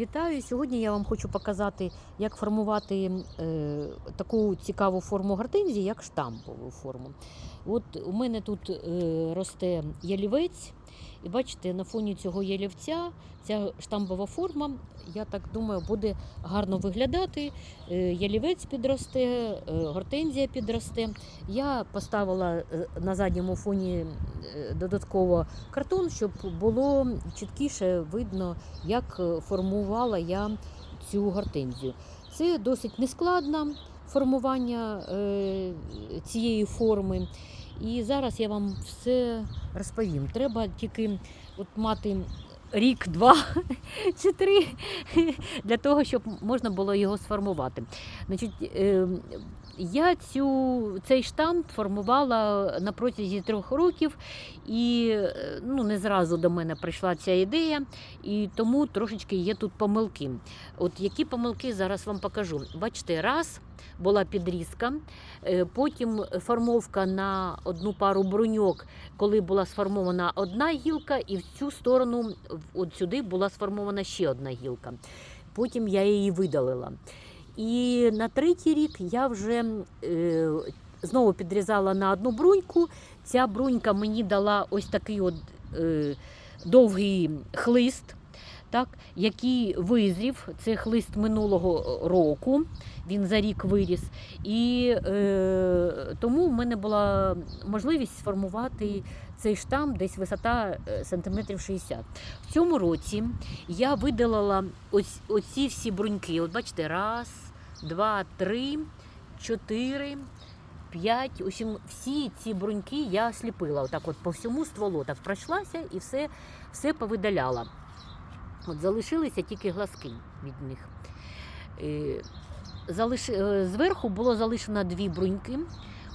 Вітаю! Сьогодні я вам хочу показати, як формувати е, таку цікаву форму гортензії, як штампову форму. От у мене тут е, росте ялівець, і бачите, на фоні цього ялівця ця штампова форма, я так думаю, буде гарно виглядати. Е, ялівець підросте, е, гортензія підросте. Я поставила е, на задньому фоні додатково картон, щоб було чіткіше видно, як формувала я цю гортензію. Це досить нескладне формування цієї форми. І зараз я вам все розповім. Треба тільки от мати рік, два чи три для того, щоб можна було його сформувати. Значить, е, я цю, цей штамп формувала на протязі трьох років, і е, ну, не зразу до мене прийшла ця ідея, і тому трошечки є тут помилки. От які помилки зараз вам покажу. Бачите, раз була підрізка, е, потім формовка на одну пару бруньок, коли була сформована одна гілка, і в цю сторону, от сюди була сформована ще одна гілка. Потім я її видалила. І на третій рік я вже е, знову підрізала на одну бруньку. Ця брунька мені дала ось такий от е, довгий хлист, так, який визрів. Це хлист минулого року. Він за рік виріс. І е, тому в мене була можливість сформувати цей штам десь висота е, сантиметрів 60. В цьому році я видалила ось оці всі бруньки. От бачите, раз, два, три, чотири. П'ять, усім всі ці бруньки я сліпила. Отак от по всьому стволу так пройшлася і все, все повидаляла. От залишилися тільки глазки від них. Залиш... е, Зверху було залишено дві бруньки.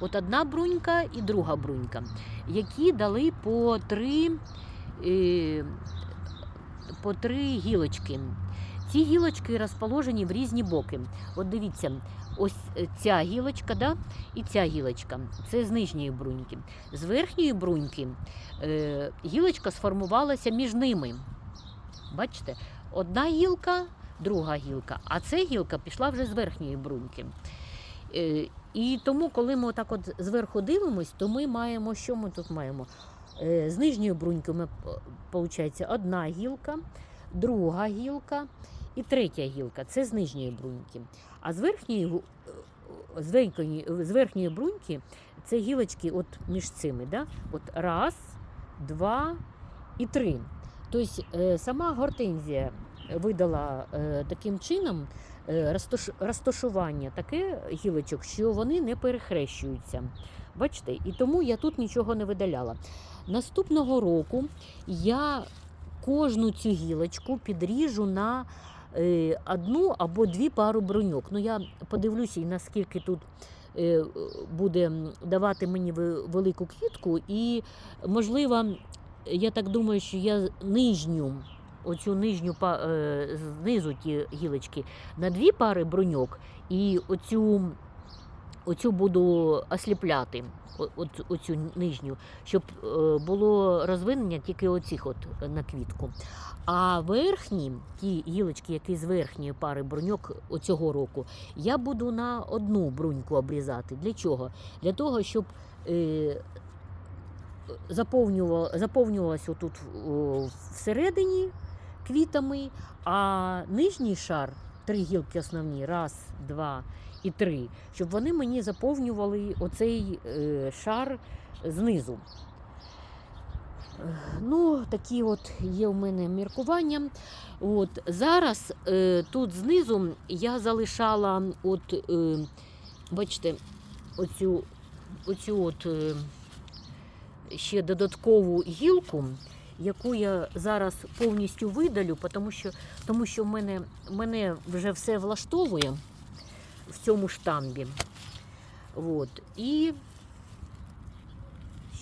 От одна брунька і друга брунька, які дали по три, е, по три гілочки. Ці гілочки розположені в різні боки. От дивіться, ось е, ця гілочка, да, і ця гілочка. Це з нижньої бруньки. З верхньої бруньки гілочка сформувалася між ними. Бачите, одна гілка, друга гілка, а ця гілка пішла вже з верхньої бруньки. Е, І тому, коли ми отак от зверху дивимось, то ми маємо, що ми тут маємо? Е, З нижньої бруньки ми, виходить, одна гілка, друга гілка і третя гілка. Це з нижньої бруньки. А з верхньої, е, з верхньої, з верхньої бруньки це гілочки от між цими. Да? От раз, два і три. Тобто е, сама гортензія видала е, таким чином е, розташування таке гілочок, що вони не перехрещуються. Бачите, і тому я тут нічого не видаляла. Наступного року я кожну цю гілочку підріжу на е, одну або дві пару бруньок. Ну я подивлюся, наскільки тут буде давати мені велику квітку, і можливо, я так думаю, що я нижню. Оцю нижню па- е, знизу ті гілочки на дві пари бруньок, і оцю, оцю буду осліпляти, оцю нижню, щоб е, було розвинення тільки оцих от на квітку. А верхні, ті гілочки, які з верхньої пари бруньок оцього року, я буду на одну бруньку обрізати. Для чого? Для того, щоб е, заповнювалося тут всередині квітами, а нижній шар, три гілки основні, раз, два і три, щоб вони мені заповнювали оцей е, шар знизу. Ну, такі от є у мене міркування. От, зараз е, тут знизу я залишала, от, е, бачите, оцю, оцю от, е, ще додаткову гілку, яку я зараз повністю видалю, тому що, тому що мене, мене вже все влаштовує в цьому штамбі. От. І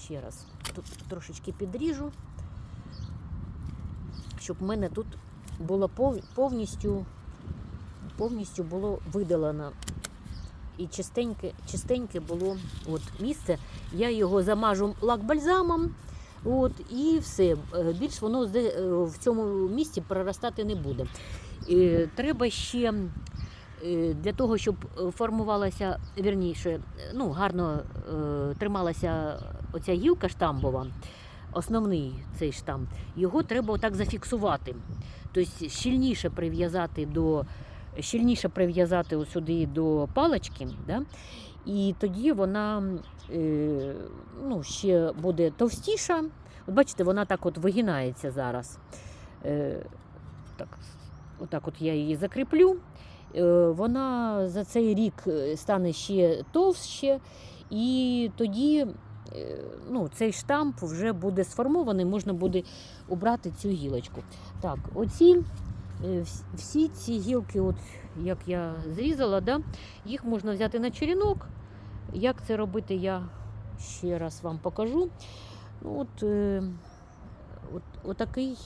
ще раз тут трошечки підріжу, щоб в мене тут було повністю, повністю було видалено. І чистеньке, чистеньке було от місце. Я його замажу лак-бальзамом, От, і все. Е, Більш воно е, в цьому місці проростати не буде. Е, Треба ще для того, щоб формувалася, вірніше, ну, гарно трималася оця гілка штамбова, основний цей штамп, його треба отак зафіксувати. Тобто щільніше прив'язати до щільніше прив'язати сюди до палички, да? і тоді вона е, ну, ще буде товстіша. От бачите, вона так от вигинається зараз. Е, так, отак от я її закріплю. Е, вона за цей рік стане ще товще, і тоді ну, цей штамп вже буде сформований, можна буде обрати цю гілочку. Так, оці всі ці гілки, от, як я зрізала, да, їх можна взяти на черенок. Як це робити, я ще раз вам покажу. Ну, от, е, от, отакий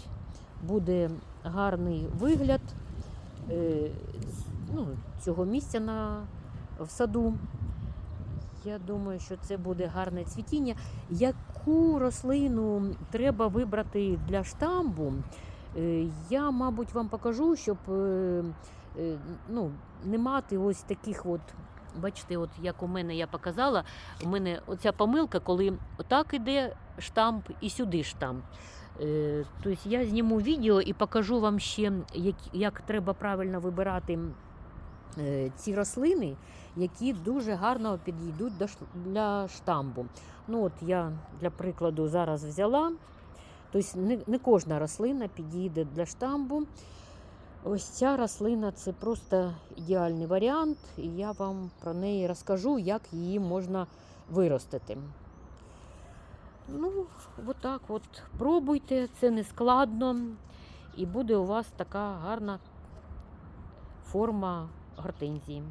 буде гарний вигляд е, ну, цього місця на, в саду. Я думаю, що це буде гарне цвітіння. Яку рослину треба вибрати для штамбу? Е, Я, мабуть, вам покажу, щоб е, е, ну, не мати ось таких от. Бачите, от як у мене я показала, у мене оця помилка, коли отак іде штамп і сюди штамп. Тобто я зніму відео і покажу вам ще, як, як треба правильно вибирати ці рослини, які дуже гарно підійдуть для штамбу. Ну, от я для прикладу зараз взяла. Тобто не, не кожна рослина підійде для штамбу. Ось ця рослина це просто ідеальний варіант, і я вам про неї розкажу, як її можна виростити. Ну, отак от пробуйте, це не складно, і буде у вас така гарна форма гортензії.